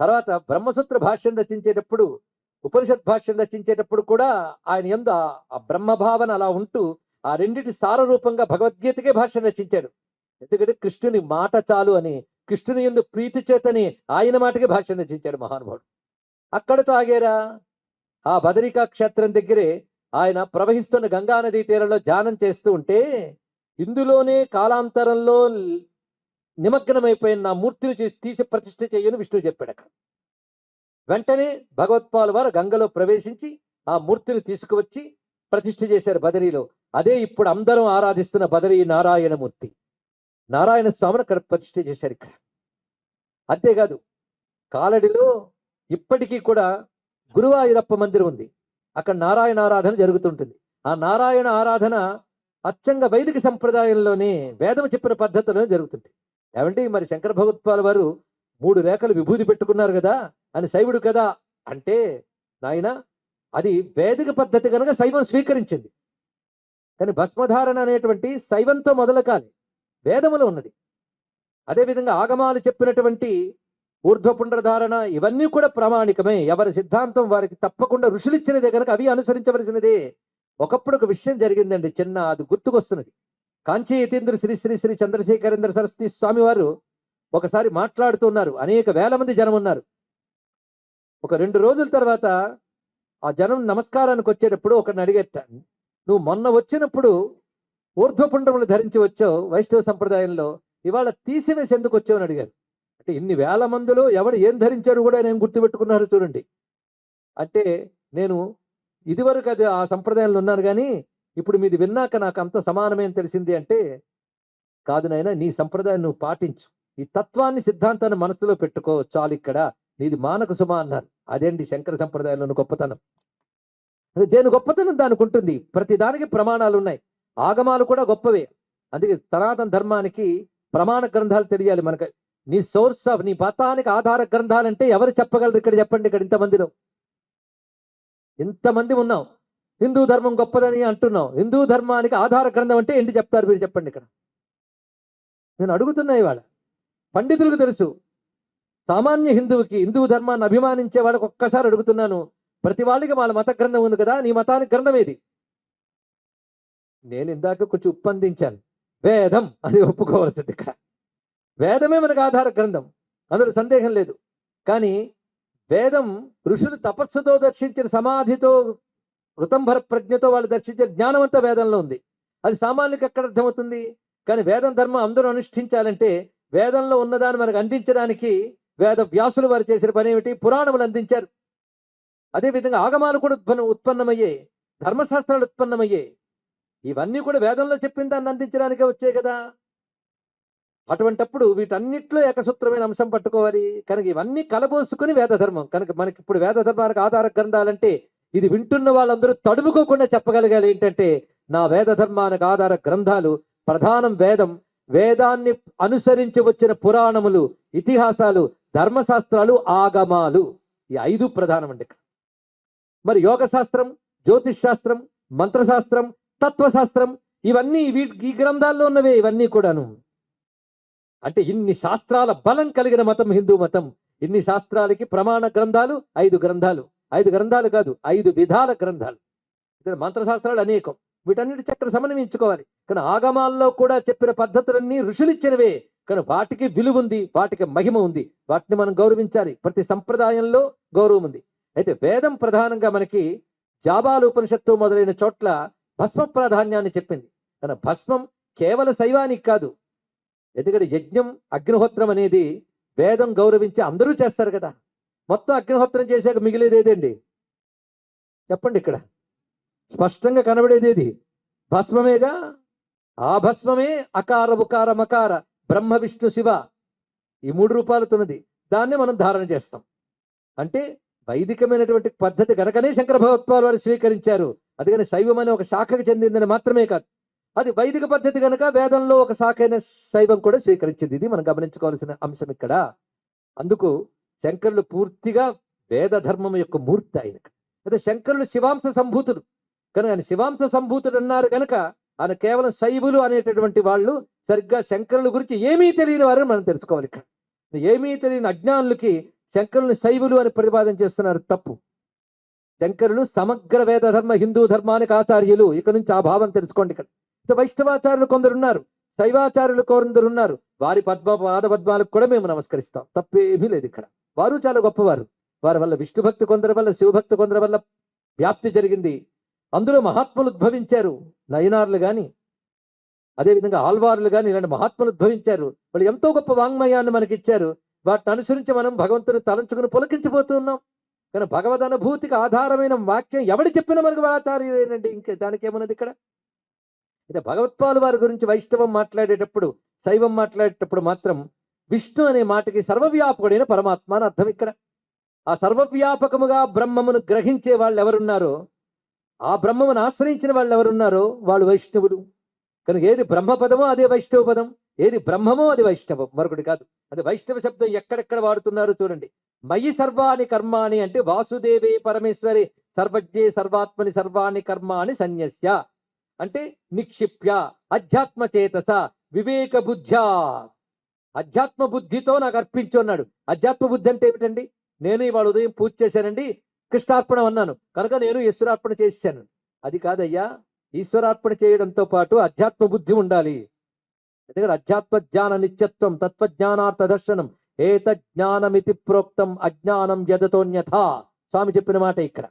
తర్వాత బ్రహ్మసూత్ర భాష్యం రచించేటప్పుడు ఉపనిషత్ భాష్యం రచించేటప్పుడు కూడా ఆయన ఎందు ఆ- బ్రహ్మభావన అలా ఉంటూ ఆ రెండిటి సారరూపంగా భగవద్గీతకే భాష్యం రచించాడు. ఎందుకంటే కృష్ణుని మాట చాలు అని కృష్ణుని ఎందు ప్రీతి చేతని ఆయన మాటకి భాష్యం రచించాడు మహానుభావుడు. అక్కడతో ఆగేరా ఆ బదరికా క్షేత్రం దగ్గరే ఆయన ప్రవహిస్తున్న గంగానదీ తీరంలో ధ్యానం చేస్తూ ఉంటే ఇందులోనే కాలాంతరంలో నిమగ్నమైపోయిన నా మూర్తిని తీసి ప్రతిష్ఠ చేయని విష్ణువు చెప్పాడు అక్కడ వెంటనే భగవత్పాల్ వారు గంగలో ప్రవేశించి ఆ మూర్తిని తీసుకువచ్చి ప్రతిష్ఠ చేశారు బదరీలో. అదే ఇప్పుడు అందరం ఆరాధిస్తున్న బదరీ నారాయణమూర్తి. నారాయణ స్వామిని అక్కడ ప్రతిష్ఠ చేశారు ఇక్కడ. అంతేకాదు కాలడిలో ఇప్పటికీ కూడా గురువాయూరప్ప మందిరం ఉంది. అక్కడ నారాయణ ఆరాధన జరుగుతుంటుంది. ఆ నారాయణ ఆరాధన అచ్చంగా వైదిక సంప్రదాయంలోనే వేదం చెప్పిన పద్ధతిలోనే జరుగుతుంది ఏమంటే మరి శంకర భగవత్పాల వారు మూడు రేఖలు విభూది పెట్టుకున్నారు కదా అని శైవుడు కదా అంటే నాయన అది వేదిక పద్ధతి కనుక శైవం స్వీకరించింది. కానీ భస్మధారణ అనేటువంటి శైవంతో మొదలు కాలి వేదములో ఉన్నది. అదేవిధంగా ఆగమాలు చెప్పినటువంటి ఊర్ధ్వపుండ్రధారణ ఇవన్నీ కూడా ప్రామాణికమే. ఎవరి సిద్ధాంతం వారికి తప్పకుండా ఋషులు ఇచ్చినదే కనుక అవి అనుసరించవలసినదే. ఒకప్పుడు ఒక విషయం జరిగిందండి. చిన్న అది గుర్తుకొస్తున్నది. కాంచి యతీంద్ర శ్రీ శ్రీ శ్రీ చంద్రశేఖరేంద్ర సరస్వతి స్వామి వారు ఒకసారి మాట్లాడుతున్నారు అనేక వేల మంది జనం ఉన్నారు. ఒక రెండు రోజుల తర్వాత ఆ జనం నమస్కారానికి వచ్చేటప్పుడు ఒకరిని అడిగేట నువ్వు మొన్న వచ్చినప్పుడు ఊర్ధ్వపుండములు ధరించి వచ్చావు వైష్ణవ సంప్రదాయంలో ఇవాళ తీసివేసి ఎందుకు వచ్చావు? అని అడిగారు. అంటే ఇన్ని వేల మందిలో ఎవడు ఏం ధరించారు కూడా నేను గుర్తుపెట్టుకున్నారు చూడండి. అంటే నేను ఇదివరకు అది ఆ సంప్రదాయంలో ఉన్నాను కానీ ఇప్పుడు మీది విన్నాక నాకు అంత సమానమేం తెలిసింది అంటే కాదు నాయన నీ సంప్రదాయం నువ్వు పాటించు. ఈ తత్వాన్ని సిద్ధాంతాన్ని మనసులో పెట్టుకో చాలు ఇక్కడ. నీది మానక సుమ అన్నారు. అదేంటి శంకర సంప్రదాయంలోని గొప్పతనం? దేని గొప్పతనం దానికి ఉంటుంది? ప్రతి దానికి ప్రమాణాలు ఉన్నాయి. ఆగమాలు కూడా గొప్పవే. అందుకే సనాతన ధర్మానికి ప్రమాణ గ్రంథాలు తెలియాలి మనకి. నీ సోర్స్ ఆఫ్ నీ మతానికి ఆధార గ్రంథాలంటే ఎవరు చెప్పగలరు? ఇక్కడ చెప్పండి ఇక్కడ ఇంతమందిలో. ఇంతమంది ఉన్నాం. హిందూ ధర్మం గొప్పదని అంటున్నాం హిందూ ధర్మానికి ఆధార గ్రంథం అంటే ఏంటి చెప్తారు మీరు చెప్పండి ఇక్కడ. నేను అడుగుతున్నా ఇవాళ. పండితులకు తెలుసు. సామాన్య హిందువుకి హిందూ ధర్మాన్ని అభిమానించే వాళ్ళకి ఒక్కసారి అడుగుతున్నాను. ప్రతి వాళ్ళకి వాళ్ళ మత గ్రంథం ఉంది కదా నీ మతానికి గ్రంథం ఏది? నేను ఇందాక కొంచెం ఉప్పందించాను. వేదం అది ఒప్పుకోవాల్సింది ఇక్కడ. వేదమే మనకు ఆధార గ్రంథం. అందులో సందేహం లేదు. కానీ వేదం ఋషులు తపస్సుతో దర్శించిన సమాధితో వృతంభర ప్రజ్ఞతో వాళ్ళు దర్శించే జ్ఞానం అంతా వేదంలో ఉంది. అది సామాన్యులకు ఎక్కడ అర్థమవుతుంది? కానీ వేదం ధర్మం అందరూ అనుష్ఠించాలంటే వేదంలో ఉన్నదాన్ని మనకు అందించడానికి వేద వ్యాసులు వారు చేసిన పని ఏమిటి? పురాణములు అందించారు. అదేవిధంగా ఆగమాలు కూడా ఉత్పన్న ఉత్పన్నమయ్యాయి ధర్మశాస్త్రాలు ఉత్పన్నమయ్యాయి ఇవన్నీ కూడా వేదంలో చెప్పిన దాన్ని అందించడానికే వచ్చాయి కదా. అటువంటప్పుడు వీటన్నిటిలో ఏకసూత్రమైన అంశం పట్టుకోవాలి. కనుక ఇవన్నీ కలబోసుకుని వేద ధర్మం కనుక మనకి ఇప్పుడు వేద ధర్మానికి ఆధార గ్రంథాలంటే ఇది వింటున్న వాళ్ళందరూ తడుముకోకుండా చెప్పగలగాలి ఏంటంటే నా వేద ధర్మానికి ఆధార గ్రంథాలు ప్రధానం వేదం వేదాన్ని అనుసరించి వచ్చిన పురాణములు ఇతిహాసాలు ధర్మశాస్త్రాలు ఆగమాలు. ఈ ఐదు ప్రధానం అండి మరి యోగ శాస్త్రం జ్యోతిష్ శాస్త్రం మంత్రశాస్త్రం తత్వశాస్త్రం ఇవన్నీ వీటి ఈ గ్రంథాల్లో ఉన్నవే ఇవన్నీ కూడాను. అంటే ఇన్ని శాస్త్రాల బలం కలిగిన మతం హిందూ మతం. ఇన్ని శాస్త్రాలకి ప్రమాణ గ్రంథాలు ఐదు గ్రంథాలు. ఐదు గ్రంథాలు కాదు ఐదు విధాల గ్రంథాలు. ఇక్కడ మంత్రశాస్త్రాలు అనేకం. వీటన్నిటి చక్ర సమన్వయించుకోవాలి కానీ ఆగమాల్లో కూడా చెప్పిన పద్ధతులన్నీ ఋషులు ఇచ్చినవే కానీ వాటికి విలువ ఉంది వాటికి మహిమ ఉంది. వాటిని మనం గౌరవించాలి. ప్రతి సంప్రదాయంలో గౌరవం ఉంది. అయితే వేదం ప్రధానంగా మనకి జాబాల ఉపనిషత్తు మొదలైన చోట్ల భస్మ ప్రాధాన్యాన్ని చెప్పింది. కానీ భస్మం కేవల శైవానికి కాదు. ఎందుకంటే యజ్ఞం అగ్నిహోత్రం అనేది వేదం గౌరవించి అందరూ చేస్తారు కదా. మొత్తం అగ్నిహోత్రం చేశాక మిగిలేది ఏదండి? చెప్పండి ఇక్కడ. స్పష్టంగా కనబడేది ఏది? భస్మమేగా? ఆ భస్మమే అకార ఉకార మకార బ్రహ్మ విష్ణు శివ ఈ మూడు రూపాలతున్నది దాన్ని మనం ధారణ చేస్తాం. అంటే వైదికమైనటువంటి పద్ధతి గనకనే శంకర భగవత్వాలు వారు స్వీకరించారు. అందుకని శైవం అనే ఒక శాఖకు చెందిందని మాత్రమే కాదు. అది వైదిక పద్ధతి కనుక వేదంలో ఒక శాఖ అయిన శైవం కూడా స్వీకరించింది. ఇది మనం గమనించుకోవాల్సిన అంశం ఇక్కడ. అందుకు శంకరులు పూర్తిగా వేద ధర్మం యొక్క మూర్తి ఆయన. అయితే శంకరులు శివాంశ సంభూతుడు కనుక ఆయన శివాంశ సంభూతుడు అన్నారు కనుక ఆయన కేవలం శైవులు అనేటటువంటి వాళ్ళు సరిగ్గా శంకరుల గురించి ఏమీ తెలియని వారని మనం తెలుసుకోవాలి ఇక్కడ. ఏమీ తెలియని అజ్ఞానులకి శంకరుని శైవులు అని ప్రతిపాదన చేస్తున్నారు తప్పు. శంకరులు సమగ్ర వేద ధర్మ హిందూ ధర్మానికి ఆచార్యులు. ఇక నుంచి ఆ భావం తెలుసుకోండి ఇక్కడ. వైష్ణవాచార్యులు కొందరు ఉన్నారు. శైవాచార్యులు కొందరున్నారు వారి పద్మ పాద పద్మాలకు కూడా మేము నమస్కరిస్తాం. తప్పేమీ లేదు ఇక్కడ. వారు చాలా గొప్పవారు. వారి వల్ల విష్ణు భక్తి కొందరి వల్ల శివభక్తి కొందరి వల్ల వ్యాప్తి జరిగింది. అందులో మహాత్ములు ఉద్భవించారు. నయనార్లు గాని అదేవిధంగా ఆల్వార్లు కానీ ఇలాంటి మహాత్ములు ఉద్భవించారు. వాళ్ళు ఎంతో గొప్ప వాంగ్మయాన్ని మనకి ఇచ్చారు వాటిని అనుసరించి మనం భగవంతుని తలంచుకుని పులకించిపోతున్నాం కానీ భగవద్ అనుభూతికి ఆధారమైన వాక్యం ఎవడు చెప్పినా మనకు ఆచార్యులేనండి ఇంకా దానికి ఏమున్నది ఇక్కడ? అయితే భగవత్పాలు వారి గురించి వైష్ణవం మాట్లాడేటప్పుడు శైవం మాట్లాడేటప్పుడు మాత్రం విష్ణు అనే మాటకి సర్వవ్యాపకుడైన పరమాత్మ అని అర్థం ఇక్కడ. ఆ సర్వవ్యాపకముగా బ్రహ్మమును గ్రహించే వాళ్ళు ఎవరున్నారో ఆ బ్రహ్మమును ఆశ్రయించిన వాళ్ళు ఎవరున్నారో వాళ్ళు వైష్ణవుడు కనుక ఏది బ్రహ్మ పదమో అదే వైష్ణవ పదం ఏది బ్రహ్మమో అది వైష్ణవం. మరొకటి కాదు. అది వైష్ణవ శబ్దం ఎక్కడెక్కడ వాడుతున్నారో చూడండి. మయి సర్వాణి కర్మాణి అంటే వాసుదేవే పరమేశ్వరి సర్వజ్ఞే సర్వాత్మని సర్వాణి కర్మాణి సన్యస్య. అంటే నిక్షిప్య అధ్యాత్మ చేతస వివేక బుద్ధ్యా అధ్యాత్మ బుద్ధితో నాకు అర్పించున్నాడు అధ్యాత్మ బుద్ధి అంటే ఏమిటండి? నేను ఇవాళ ఉదయం పూజ చేశానండి కృష్ణార్పణ అన్నాను. కనుక నేను ఈశ్వరార్పణ చేశాను. అది కాదయ్యా ఈశ్వరార్పణ చేయడంతో పాటు అధ్యాత్మ బుద్ధి ఉండాలి. ఎందుకంటే అధ్యాత్మ జ్ఞాన నిత్యత్వం తత్వజ్ఞానార్థ దర్శనం ఏత జ్ఞానమితి ప్రోక్తం అజ్ఞానం యదతోన్యథ. స్వామి చెప్పిన మాట ఇక్కడ.